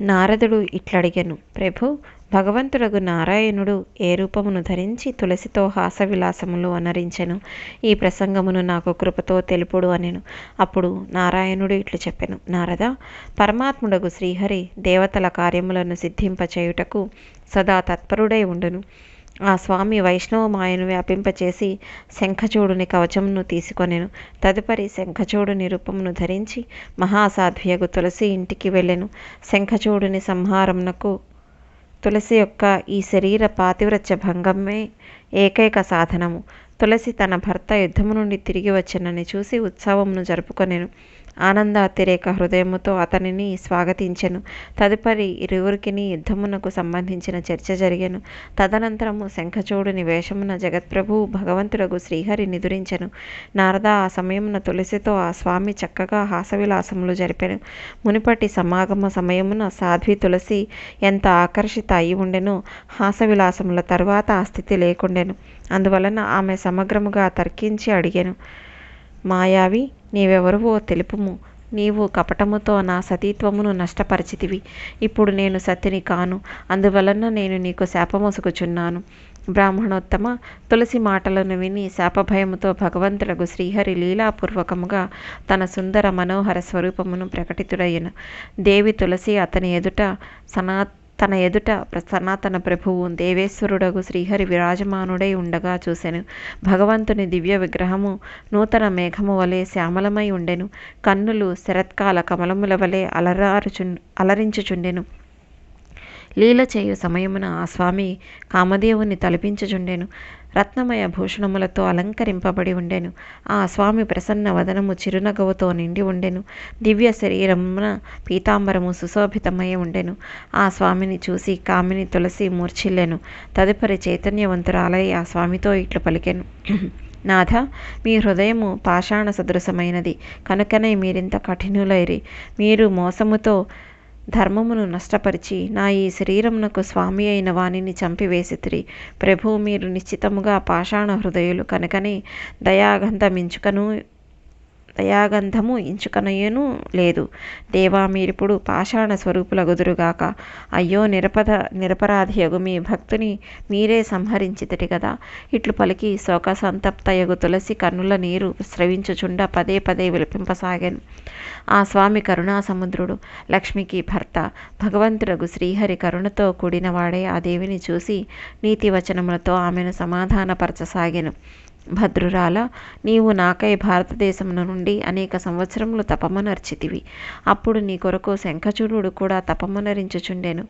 నారదుడు ఇట్లడిగను ప్రభు భగవంతుడగు నారాయణుడు ఏ రూపమును ధరించి తులసితో హాసవిలాసములు అనరించెను ఈ ప్రసంగమును నాకు కృపతో తెలుపుడు అనెను. అప్పుడు నారాయణుడు ఇట్లు చెప్పెను నారద పరమాత్ముడగు శ్రీహరి దేవతల కార్యములను సిద్ధింపచేయుటకు సదా తత్పరుడై ఉండును. ఆ స్వామి వైష్ణవ మాయను వ్యాపింపచేసి శంఖచూడుని కవచమును తీసుకొనెను. తదుపరి శంఖచూడుని రూపమును ధరించి మహాసాధ్వియగు తులసి ఇంటికి వెళ్ళెను. శంఖచూడుని సంహారమునకు తులసి యొక్క ఈ శరీర పాతివ్రత్య భంగమే ఏకైక సాధనము. తులసి తన భర్త యుద్ధము నుండి తిరిగి వచ్చినని చూసి ఉత్సవమును జరుపుకొనెను. ఆనందాతిరేక హృదయముతో అతనిని స్వాగతించెను. తదుపరి ఇరువురికిని యుద్ధమునకు సంబంధించిన చర్చ జరిగెను. తదనంతరము శంఖచూడుని వేషమున జగత్ప్రభువు భగవంతుడగు శ్రీహరి నిదురించెను. నారద ఆ సమయమున తులసితో ఆ స్వామి చక్కగా హాసవిలాసములు జరిపెను. మునిపటి సమాగమ సమయమున సాధ్వి తులసి ఎంత ఆకర్షిత అయి ఉండెనో హాసవిలాసముల తరువాత ఆ స్థితి లేకుండెను. అందువలన ఆమె సమగ్రముగా తర్కించి అడిగాను. మాయావి నీవెవరువో తెలుపుము. నీవు కపటముతో నా సతీత్వమును నష్టపరిచితివి. ఇప్పుడు నేను సతిని కాను. అందువలన నేను నీకు శాపమొసుకుచున్నాను. బ్రాహ్మణోత్తమ తులసి మాటలను విని శాపభయముతో భగవంతులకు శ్రీహరి లీలాపూర్వకముగా తన సుందర మనోహర స్వరూపమును ప్రకటితుడయ్యను. దేవి తులసి అతని ఎదుట సనాత్ తన ఎదుట సనాతన ప్రభువు దేవేశ్వరుడగు శ్రీహరి విరాజమానుడై ఉండగా చూసెను. భగవంతుని దివ్య విగ్రహము నూతన మేఘము వలె శ్యామలమై ఉండెను. కన్నులు శరత్కాల కమలముల వలె అలరారుచు అలరించుచుండెను. లీల చేయు సమయమున ఆ స్వామి కామదేవుని తలపించుచుండెను. రత్నమయ భూషణములతో అలంకరింపబడి ఉండెను. ఆ స్వామి ప్రసన్న వదనము చిరునగవుతో నిండి ఉండెను. దివ్య శరీరమున పీతాంబరము సుశోభితమై ఉండెను. ఆ స్వామిని చూసి కామిని తులసి మూర్ఛిల్లెను. తదుపరి చైతన్యవంతురాలై ఆ స్వామితో ఇట్లు పలికెను. నాథ మీ హృదయము పాషాణ సదృశమైనది. కనుకనే మీరింత కఠినులైరి. మీరు మోసముతో ధర్మమును నష్టపరిచి నా ఈ శరీరమునకు స్వామి అయిన వానిని చంపివేసితిరి. ప్రభు మీరు నిశ్చితముగా పాషాణ హృదయులు కనుకనే దయాగంధమించుకను దయాగంధము ఇంచుకనయ్యను లేదు. దేవా మీరిప్పుడు పాషాణ స్వరూపులగుదురుగాక అయ్యో నిరపద నిరపరాధియగు మీ భక్తుని మీరే సంహరించితిరి కదా ఇట్లు పలికి శోక సంతప్తయగు తులసి కన్నుల నీరు స్రవించుచుండ పదే పదే విలపింపసాగాను. ఆ స్వామి కరుణా సముద్రుడు లక్ష్మికి భర్త భగవంతుడగు శ్రీహరి కరుణతో కూడినవాడే ఆ దేవిని చూసి నీతి వచనములతో ఆమెను సమాధానపరచసాగాను. భద్రురాల నీవు నాకై భారతదేశమున నుండి అనేక సంవత్సరములు తపమనర్చితివి అప్పుడు నీ కొరకు శంఖచూడుడు కూడా తపమనరించుచుండెను.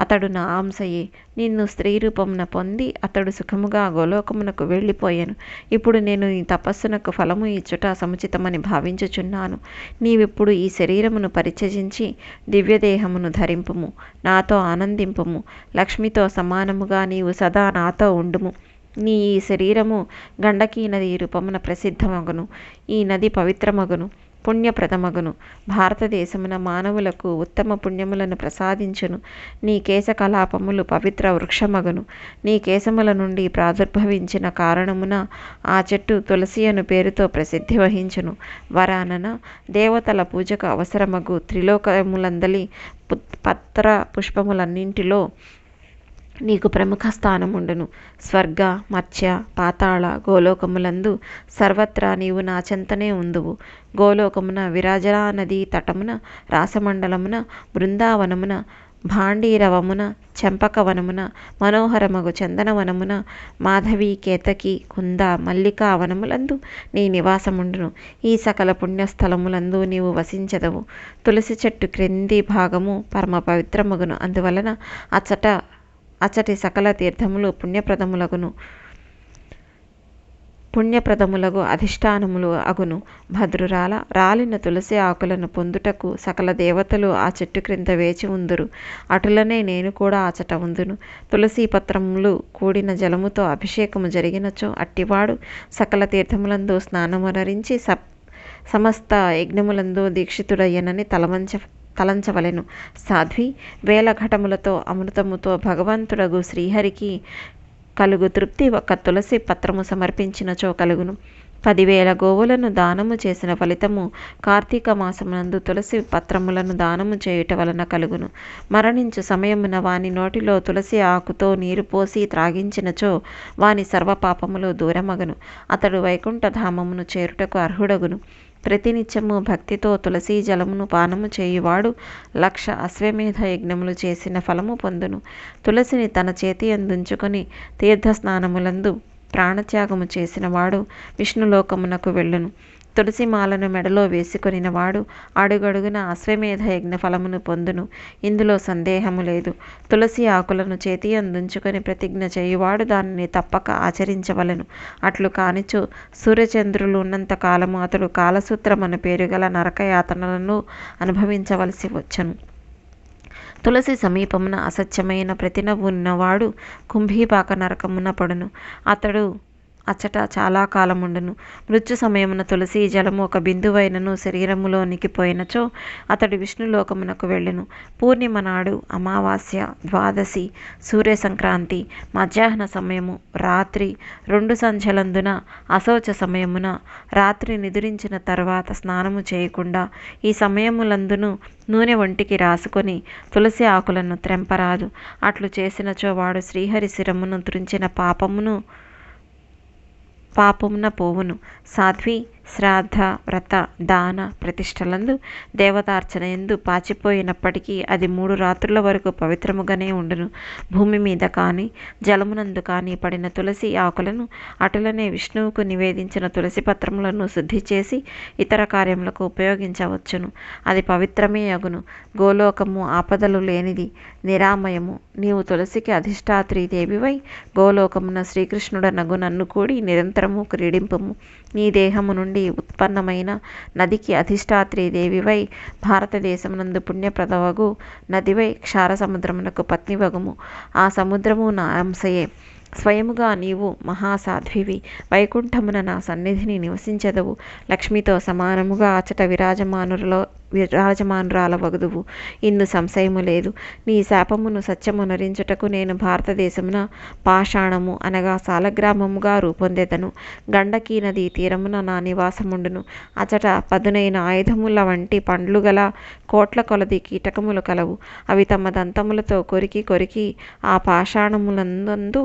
అతడు నా ఆంశయే నిన్ను స్త్రీ రూపమున పొంది అతడు సుఖముగా గోలోకమునకు వెళ్ళిపోయాను. ఇప్పుడు నేను నీ తపస్సునకు ఫలము ఇచ్చుట సముచితమని భావించుచున్నాను. నీవిప్పుడు ఈ శరీరమును పరిచయించి దివ్యదేహమును ధరింపుము. నాతో ఆనందింపుము. లక్ష్మితో సమానముగా నీవు సదా నాతో ఉండుము. నీ ఈ శరీరము గండకీ నది రూపమున ప్రసిద్ధమగును. ఈ నది పవిత్రమగును పుణ్యప్రదమగును. భారతదేశమున మానవులకు ఉత్తమ పుణ్యములను ప్రసాదించును. నీ కేశ కలాపములు పవిత్ర వృక్షమగును. నీ కేశముల నుండి ప్రాదుర్భవించిన కారణమున ఆ చెట్టు తులసి అను పేరుతో ప్రసిద్ధి వహించును. వరానన దేవతల పూజకు అవసరమగు త్రిలోకములందలి పత్ర పుష్పములన్నింటిలో నీకు ప్రముఖ స్థానముండును. స్వర్గ మత్స్య పాతాళ గోలోకములందు సర్వత్రా నీవు నా చెంతనే ఉందువు. గోలోకమున విరాజరా నదీ తటమున రాసమండలమున బృందావనమున భాండీరవమున చెంపకవనమున మనోహరమగు చందనవనమున మాధవి కేతకి కుంద మల్లికా వనములందు నీ నివాసముండును. ఈ సకల పుణ్యస్థలములందు నీవు వసించదవు. తులసి చెట్టు క్రింది భాగము పరమ పవిత్రమగును అందువలన అచ్చట అచ్చటి సకల తీర్థములు పుణ్యప్రదములగును. పుణ్యప్రదములగు అధిష్టానములు అగును. భద్రురాల రాలిన తులసి ఆకులను పొందుటకు సకల దేవతలు ఆ చెట్టు క్రింద వేచి ఉందురు. అటులనే నేను కూడా ఆచట ఉందును. తులసి పత్రములు కూడిన జలముతో అభిషేకము జరిగినచో అట్టివాడు సకల తీర్థములందు స్నానమునరించి సప్ సమస్త యజ్ఞములందు దీక్షితుడయ్యనని తలవంచ తలంచవలెను. సాధ్వి వేల ఘటములతో అమృతముతో భగవంతుడగు శ్రీహరికి కలుగు తృప్తి ఒక తులసి పత్రము సమర్పించినచో కలుగును. పదివేల గోవులను దానము చేసిన ఫలితము కార్తీక మాసమునందు తులసి పత్రములను దానము చేయుట వలన కలుగును. మరణించు సమయమున వాని నోటిలో తులసి ఆకుతో నీరు పోసి త్రాగించినచో వాని సర్వపాపములు దూరమగను. అతడు వైకుంఠ ధామమును చేరుటకు అర్హుడగును. ప్రతినిత్యము భక్తితో తులసీ జలమును పానము చేయువాడు లక్ష అశ్వమేధ యజ్ఞములు చేసిన ఫలము పొందును. తులసిని తన చేతి అందుంచుకొని తీర్థస్నానములందు ప్రాణత్యాగము చేసిన వాడు విష్ణులోకమునకు వెళ్ళును. తులసి మాలను మెడలో వేసుకొనిన వాడు అడుగడుగున అశ్వమేధ యజ్ఞ ఫలమును పొందును. ఇందులో సందేహము లేదు. తులసి ఆకులను చేతి అందించుకొని ప్రతిజ్ఞ చేయువాడు దానిని తప్పక ఆచరించవలను. అట్లు కానిచో సూర్యచంద్రులు ఉన్నంత కాలము అతడు కాలసూత్రమను పేరు గల నరకయాతనలను అనుభవించవలసి వచ్చను. తులసి సమీపమున అసత్యమైన ప్రతినవ్వు ఉన్నవాడు కుంభీపాక నరకమున పడును. అతడు అచ్చట చాలా కాలముండును. మృత్యు సమయమున తులసి జలము ఒక బిందువైనను శరీరములోనికి పోయినచో అతడు విష్ణులోకమునకు వెళ్ళును. పూర్ణిమ నాడు అమావాస్య ద్వాదశి సూర్య సంక్రాంతి మధ్యాహ్న సమయము రాత్రి రెండు సంధ్యలందున అశౌచ సమయమున రాత్రి నిదురించిన తర్వాత స్నానము చేయకుండా ఈ సమయములందును నూనె ఒంటికి రాసుకొని తులసి ఆకులను త్రెంపరాదు. అట్లు చేసినచో వాడు శ్రీహరి శిరమును తురించిన పాపమును పాపమున పోవును. సాధ్వి శ్రాద్ధ వ్రత దాన ప్రతిష్టలందు దేవతార్చన ఎందు పాచిపోయినప్పటికీ అది మూడు రాత్రుల వరకు పవిత్రముగానే ఉండును. భూమి మీద కానీ జలమునందు కానీ పడిన తులసి ఆకులను అటులనే విష్ణువుకు నివేదించిన తులసి పత్రములను శుద్ధి చేసి ఇతర కార్యములకు ఉపయోగించవచ్చును. అది పవిత్రమే అగును. గోలోకము ఆపదలు లేనిది నిరామయము. నీవు తులసికి అధిష్టాత్రి దేవివై గోలోకమున శ్రీకృష్ణుడనగు నన్ను కూడి నిరంతరము క్రీడింపము. నీ దేహము నుండి ఉత్పన్నమైన నదికి అధిష్టాత్రి దేవివై భారతదేశమునందు పుణ్యప్రదవగు నదివై క్షార సముద్రమునకు పత్నివగుము ఆ సముద్రము నా అంశయే. స్వయముగా నీవు మహాసాధ్వివి. వైకుంఠమున నా సన్నిధిని నివసించదవు. లక్ష్మితో సమానముగా అచట విరాజమానులలో రాజమానురాల వగదువు ఇన్ను సంశయము లేదు. నీ శాపమును సత్యమునరించుటకు నేను భారతదేశమున పాషాణము అనగా సాలగ్రామముగా రూపొందెదను. గండకీ నది తీరమున నా నివాసముండును. అచట పదునైన ఆయుధముల వంటి పండ్లు గల కోట్ల కొలది కీటకములు కలవు. అవి తమ దంతములతో కొరికి కొరికి ఆ పాషాణములందు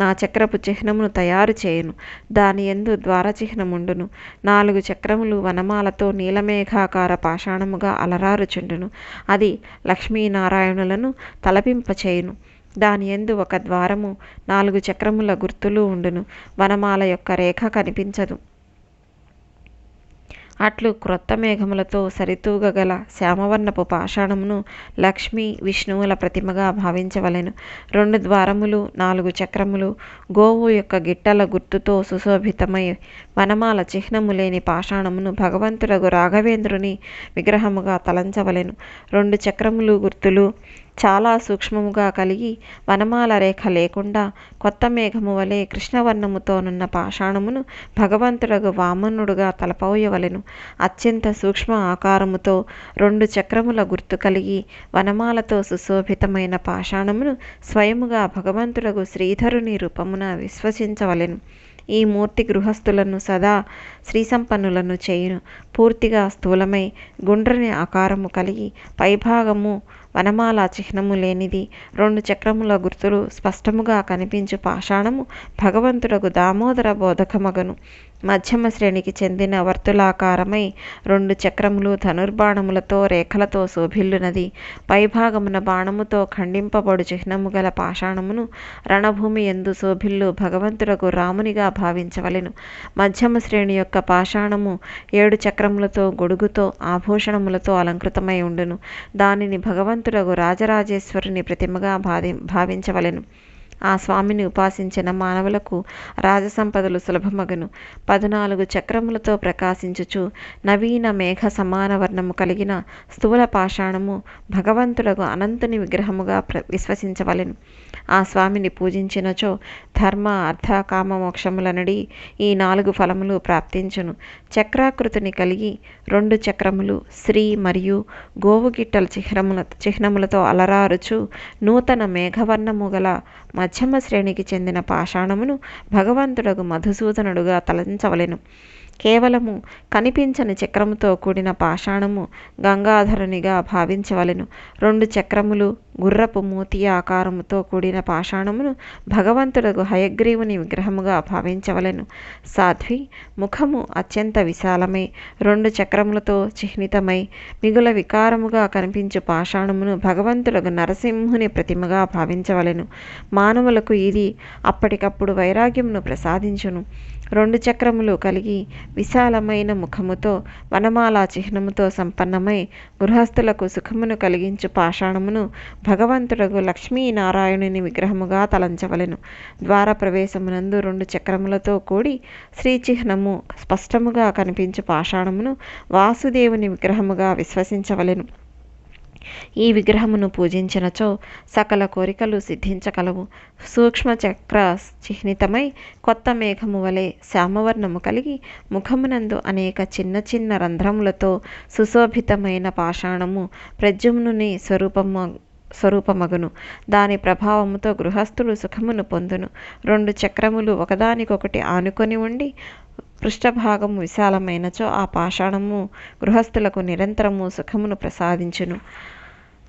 నా చక్రపు చిహ్నమును తయారు చేయను. దాని ఎందు ద్వారచిహ్నముండును. నాలుగు చక్రములు వనమాలతో నీలమేఘాకార పాషాణముగా అలరారుచుండును. అది లక్ష్మీనారాయణులను తలపింపచేయును. దాని ఎందు ఒక ద్వారము నాలుగు చక్రముల గుర్తులు ఉండును. వనమాల యొక్క రేఖ కనిపించదు. అట్లు క్రొత్త మేఘములతో సరితూగగల శ్యామవర్ణపు పాషాణమును లక్ష్మి విష్ణువుల ప్రతిమగా భావించవలెను. రెండు ద్వారములు నాలుగు చక్రములు గోవు యొక్క గిట్టల గుర్తుతో సుశోభితమై వనమాల చిహ్నము లేని పాషాణమును భగవంతుడగు రాఘవేంద్రుని విగ్రహముగా తలంచవలెను. రెండు చక్రములు గుర్తులు చాలా సూక్ష్మముగా కలిగి వనమాల రేఖ లేకుండా కొత్త మేఘము వలె కృష్ణవర్ణముతోనున్న పాషాణమును భగవంతుడగు వామనుడుగా తలపోయవలెను అత్యంత సూక్ష్మ ఆకారముతో రెండు చక్రముల గుర్తు కలిగి వనమాలతో సుశోభితమైన పాషాణమును స్వయముగా భగవంతుడగు శ్రీధరుని రూపమున విశ్వసించవలెను. ఈ మూర్తి గృహస్థులను సదా శ్రీసంపన్నులను చేయును. పూర్తిగా స్థూలమై గుండ్రని ఆకారము కలిగి పైభాగము వనమాల చిహ్నము లేనిది రెండు చక్రముల గుర్తులు స్పష్టముగా కనిపించు పాషాణము భగవంతుడకు దామోదర బోధకమగను. మధ్యమ శ్రేణికి చెందిన వర్తులాకారమై రెండు చక్రములు ధనుర్బాణములతో రేఖలతో శోభిల్లునది. పైభాగమున బాణముతో ఖండింపబడు చిహ్నము గల పాషాణమును రణభూమి ఎందు శోభిల్లు భగవంతుడకు రామునిగా భావించవలెను. మధ్యమ శ్రేణి యొక్క పాషాణము ఏడు చక్రములతో గొడుగుతో ఆభూషణములతో అలంకృతమై ఉండును. దానిని భగవంతుడకు రాజరాజేశ్వరుని ప్రతిమగా భావి భావించవలెను. ఆ స్వామిని ఉపాసించిన మానవులకు రాజసంపదలు సులభమగను. పద్నాలుగు చక్రములతో ప్రకాశించుచు నవీన మేఘ సమాన వర్ణము కలిగిన స్థూల పాషాణము భగవంతుడకు అనంతుని విగ్రహముగా ప్ర విశ్వసించవలెను. ఆ స్వామిని పూజించినచో ధర్మ అర్థ కామ మోక్షములనడి ఈ నాలుగు ఫలములు ప్రాప్తించును. చక్రాకృతిని కలిగి రెండు చక్రములు శ్రీ మరియు గోవుగిట్టల చిహ్నముల చిహ్నములతో అలరారుచు నూతన మేఘవర్ణము గల మధ్యమ శ్రేణికి చెందిన పాషాణమును భగవంతుడకు మధుసూదనుడుగా తలంచవలెను. కేవలము కనిపించని చక్రముతో కూడిన పాషాణము గంగాధరునిగా భావించవలెను. రెండు చక్రములు గుర్రపు మూతి ఆకారముతో కూడిన పాషాణమును భగవంతుడకు హయగ్రీవుని విగ్రహముగా భావించవలెను. సాధ్వి ముఖము అత్యంత విశాలమై రెండు చక్రములతో చిహ్నితమై మిగుల వికారముగా కనిపించు పాషాణమును భగవంతుడకు నరసింహుని ప్రతిమగా భావించవలెను. మానవులకు ఇది అప్పటికప్పుడు వైరాగ్యమును ప్రసాదించును. రెండు చక్రములు కలిగి విశాలమైన ముఖముతో వనమాల చిహ్నముతో సంపన్నమై గృహస్థులకు సుఖమును కలిగించు పాషాణమును భగవంతుడకు లక్ష్మీనారాయణుని విగ్రహముగా తలంచవలెను. ద్వార ప్రవేశమునందు రెండు చక్రములతో కూడి శ్రీచిహ్నము స్పష్టముగా కనిపించు పాషాణమును వాసుదేవుని విగ్రహముగా విశ్వసించవలెను. ఈ విగ్రహమును పూజించినచో సకల కోరికలు సిద్ధించగలవు. సూక్ష్మ చక్ర చిహ్నితమై కొత్త మేఘము వలె శ్యామవర్ణము కలిగి ముఖమునందు అనేక చిన్న చిన్న రంధ్రములతో సుశోభితమైన పాషాణము ప్రజుమ్నుని స్వరూపము స్వరూపమగును. దాని ప్రభావముతో గృహస్థులు సుఖమును పొందును. రెండు చక్రములు ఒకదానికొకటి ఆనుకొని ఉండి పృష్ఠభాగము విశాలమైనచో ఆ పాషాణము గృహస్థులకు నిరంతరము సుఖమును ప్రసాదించును.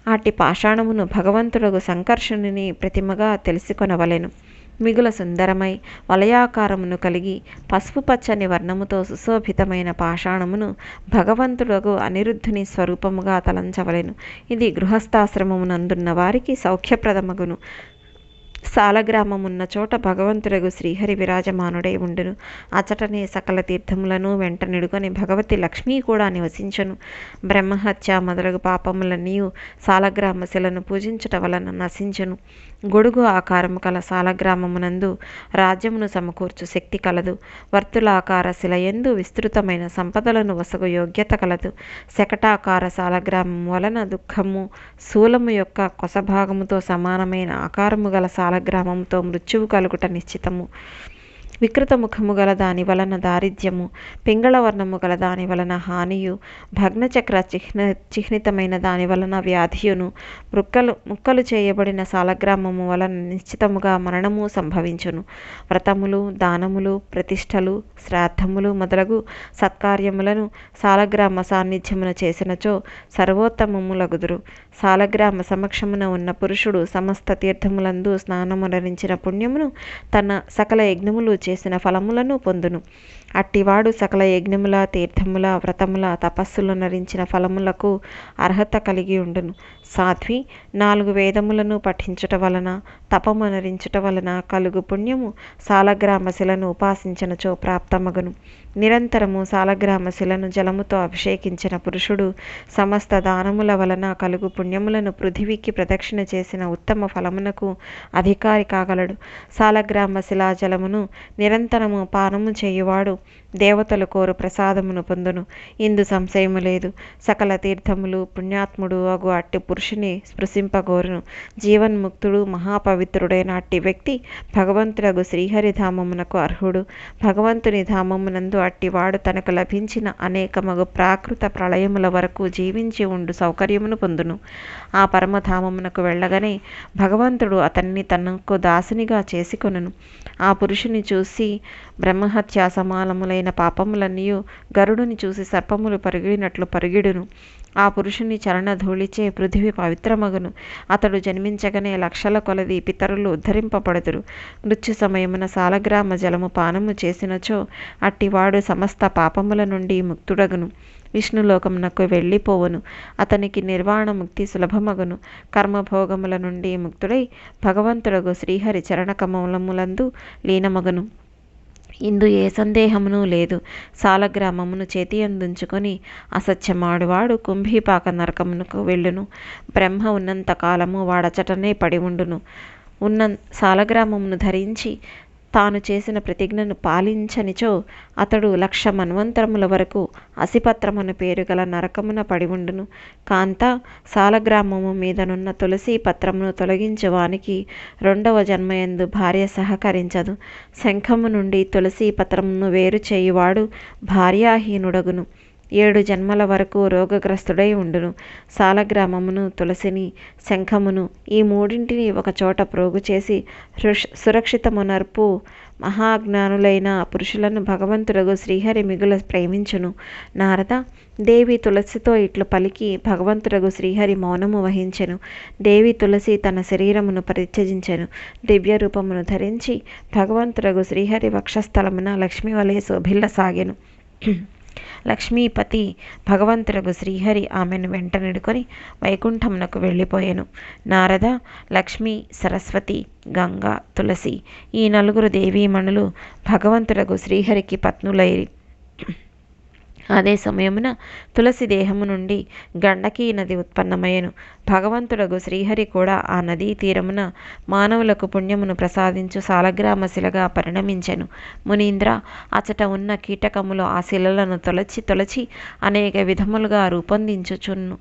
అట్టి పాషాణమును భగవంతుడకు సంకర్షణుని ప్రతిమగా తెలుసుకొనవలెను. మిగుల సుందరమై వలయాకారమును కలిగి పసుపు పచ్చని వర్ణముతో సుశోభితమైన పాషాణమును భగవంతుడకు అనిరుద్ధుని స్వరూపముగా తలంచవలెను. ఇది గృహస్థాశ్రమమునందున్న వారికి సౌఖ్యప్రదమగును. సాలగ్రామమున్న చోట భగవంతుడగు శ్రీహరి విరాజమానుడై ఉండును. అచటనే సకల తీర్థములను వెంట నిడుకొని భగవతి లక్ష్మీ కూడా నివసించను. బ్రహ్మహత్య మొదలగు పాపములన్నీ సాలగ్రామ శిలను పూజించట వలన నశించును. గొడుగు ఆకారము కల సాలగ్రామమునందు రాజ్యమును సమకూర్చు శక్తి కలదు. వర్తులాకార శిలయందు విస్తృతమైన సంపదలను వసగు యోగ్యత కలదు. శకటాకార సాలగ్రామం వలన దుఃఖము శూలము యొక్క కొసభాగముతో సమానమైన ఆకారము గల కాలగ్రామంతో మృత్యువు కలుగుట నిశ్చితము. వికృత ముఖము గల దాని వలన దారిద్ర్యము పింగళ వర్ణము గల దాని వలన హానియు భగ్నచక్ర చిహ్న చిహ్నితమైన దాని వలన వ్యాధియును మృక్కలు ముక్కలు చేయబడిన సాలగ్రామము వలన నిశ్చితముగా మరణము సంభవించును. వ్రతములు దానములు ప్రతిష్టలు శ్రాద్ధములు మొదలగు సత్కార్యములను సాలగ్రామ సాన్నిధ్యమున చేసినచో సర్వోత్తమములగుదురు సాలగ్రామ సమక్షమున ఉన్న పురుషుడు సమస్త తీర్థములందు స్నానమునరించిన పుణ్యమును తన సకల యజ్ఞములు చేసిన ఫలములను పొందును. అట్టివాడు సకల యజ్ఞముల తీర్థముల వ్రతముల తపస్సులు నరించిన ఫలములకు అర్హత కలిగి ఉండును. సాధ్వి నాలుగు వేదములను పఠించుట వలన తపము నరించుట వలన కలుగు పుణ్యము సాలగ్రామ శిలను ఉపాసించినచో ప్రాప్తమగును. నిరంతరము సాలగ్రామ శిలను జలముతో అభిషేకించిన పురుషుడు సమస్త దానముల వలన కలుగు పుణ్యములను పృథివీకి ప్రదక్షిణ చేసిన ఉత్తమ ఫలమునకు అధికారి కాగలడు. సాలగ్రామ శిలాజలమును నిరంతరము పానము చేయువాడు దేవతలు కోరు ప్రసాదమును పొందును. ఇందు సంశయము లేదు. సకల తీర్థములు పుణ్యాత్ముడు అగు అట్టి పురుషుని స్పృశింపగోరును. జీవన్ముక్తుడు మహాపవిత్రుడైన అట్టి వ్యక్తి భగవంతుడగు శ్రీహరిధామమునకు అర్హుడు. భగవంతుని ధామమునందు అట్టివాడు తనకు లభించిన అనేకమగు ప్రాకృత ప్రళయముల వరకు జీవించి ఉండు సౌకర్యమును పొందును. ఆ పరమధామమునకు వెళ్ళగానే భగవంతుడు అతన్ని తనకు దాసునిగా చేసుకొనును. ఆ పురుషుని చూసి బ్రహ్మహత్యా సమానములైన పాపములన్నీ గరుడుని చూసి సర్పములు పరిగిడినట్లు పరిగిడును. ఆ పురుషుని చరణధూళిచే పృథివి పవిత్రమగును. అతడు జన్మించగనే లక్షల కొలది పితరులు ఉద్ధరింపబడుదురు. మృత్యు సమయమున సాలగ్రామ జలము పానము చేసినచో అట్టివాడు సమస్త పాపముల నుండి ముక్తుడగును. విష్ణులోకమునకు వెళ్ళిపోవును. అతనికి నిర్వాణ ముక్తి సులభమగును. కర్మభోగముల నుండి ముక్తుడై భగవంతుడగు శ్రీహరి చరణ కమలములందు లీనమగును. ఇందు ఏ సందేహమును లేదు. సాలగ్రామమును చేతి అందించుకొని అసత్యమాడువాడు కుంభీపాక నరకమునకు వెళ్ళును. బ్రహ్మ ఉన్నంత కాలము వాడచటనే పడి ఉండును. ఉన్న సాలగ్రామమును ధరించి తాను చేసిన ప్రతిజ్ఞను పాలించనిచో అతడు లక్ష మన్వంతరముల వరకు అసిపత్రమును పేరు గల నరకమున పడి ఉండును కాంత సాలగ్రామము మీదనున్న తులసి పత్రమును తొలగించేవానికి రెండవ జన్మయందు భార్య సహకరించదు. శంఖము నుండి తులసి పత్రమును వేరు చేయువాడు భార్యాహీనుడగును. ఏడు జన్మల వరకు రోగగ్రస్తుడై ఉండును. సాలగ్రామమును తులసిని శంఖమును ఈ మూడింటిని ఒకచోట ప్రోగు చేసి సురక్షితమునర్పు మహాజ్ఞానులైన పురుషులను భగవంతుడగు శ్రీహరి మిగుల ప్రేమించును. నారద దేవి తులసితో ఇట్లు పలికి భగవంతుడగు శ్రీహరి మౌనము వహించెను. దేవి తులసి తన శరీరమును పరిత్యజించెను. దివ్య రూపమును ధరించి భగవంతుడగు శ్రీహరి వక్షస్థలమున లక్ష్మి వలె శోభిల్ల సాగెను లక్ష్మీపతి భగవంతుడగు శ్రీహరి ఆమెను వెంటనిడుకొని వైకుంఠమునకు వెళ్ళిపోయాను. నారద లక్ష్మి సరస్వతి గంగ తులసి ఈ నలుగురు దేవీమణులు భగవంతుడగు శ్రీహరికి పత్నులైరి అదే సమయమున తులసి దేహము నుండి గండకీ నది ఉత్పన్నమయ్యను. భగవంతుడగు శ్రీహరి కూడా ఆ నదీ తీరమున మానవులకు పుణ్యమును ప్రసాదించు సాలగ్రామ శిలగా పరిణమించెను. మునీంద్ర అచట ఉన్న కీటకములు ఆ శిలలను తొలచి తొలచి అనేక విధములుగా రూపొందించుచున్ను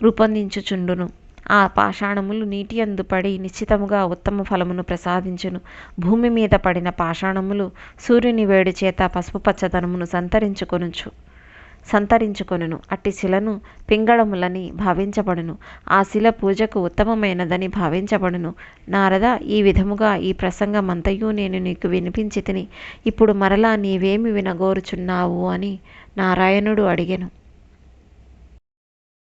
రూపొందించుచుండును. ఆ పాషాణములు నీటి అందు పడి నిశ్చితముగా ఉత్తమ ఫలమును ప్రసాదించును. భూమి మీద పడిన పాషాణములు సూర్యుని వేడి చేత పసుపు పచ్చదనమును సంతరించుకొనుచు సంతరించుకొనును. అట్టి శిలను పింగళములని భావించబడును. ఆ శిల పూజకు ఉత్తమమైనదని భావించబడును. నారద ఈ విధముగా ఈ ప్రసంగమంతయు నేను నీకు వినిపించి తిని ఇప్పుడు మరలా నీవేమి వినగోరుచున్నావు అని నారాయణుడు అడిగెను.